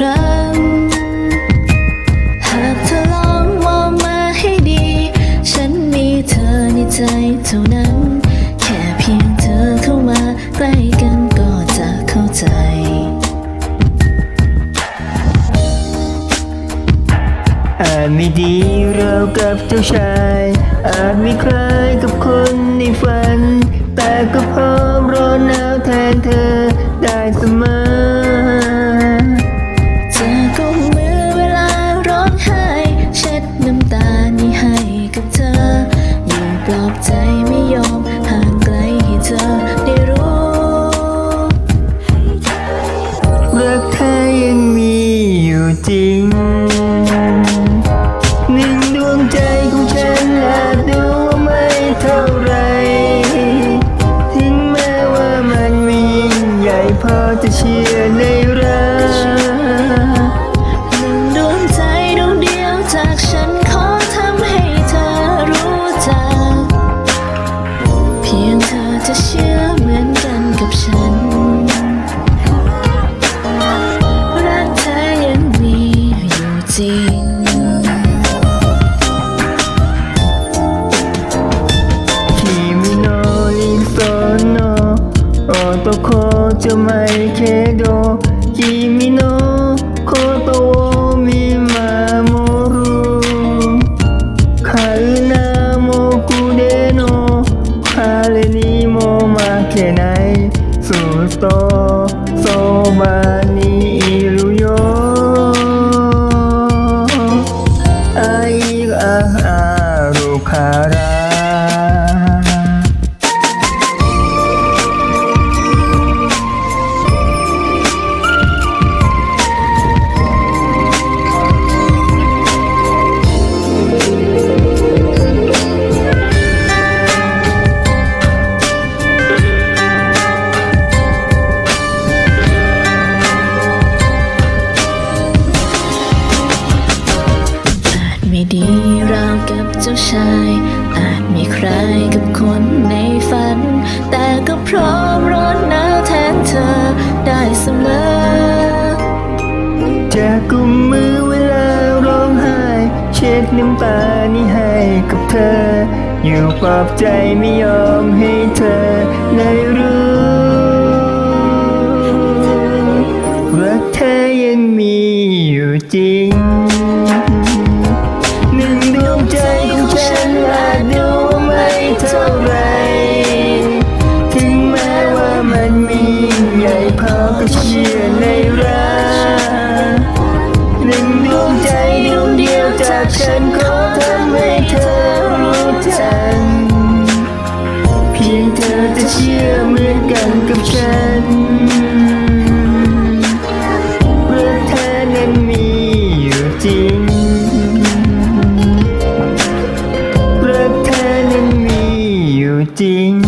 ครั้ง หากเธอลองมองมาให้ดี ฉันมีเธอในใจเท่านั้น แค่เพียงเธอเข้ามาใกล้กันก็จะเข้าใจอาจไม่ดีเรากับเจ้าชาย อาจไม่คล้ายกับคนในฝัน ใจไม่ยอมห่างไกลให้เธอได้รู้รักแท้ยังมีอยู่จริง หนึ่งดวงใจของฉันอาจดูว่าไม่เท่าไร ถึงแม้ว่ามันไมียิ่งใหญ่พอจะเชื่อ จะเชื่อเหมือนกันกับฉัน รักเธอยังมีอยู่จริง 君の理想の男じゃないけ โตโซมานิอิรุโยอาอิอาอารุคาร จ้าชาย อาจไม่ใครกับคนในฝัน แต่ก็พร้อมร้อนหนาวแทนเธอได้เสมอจะกุมมือเวลาร้องไห้ เช็ดน้ำตานี้ให้กับเธอ อยู่ปลอบใจไม่ยอมให้เธอได้รู้รักเธอยังมีอยู่จริง่งดวงใจดวงเดียวจากฉันขอทำให้เธอรู้จันเพียงเธอจะเชื่อเหมือนกันกับฉันเมื่อเธอนั้นมีอยู่จริงรักเธอนั้นมีอยู่จริง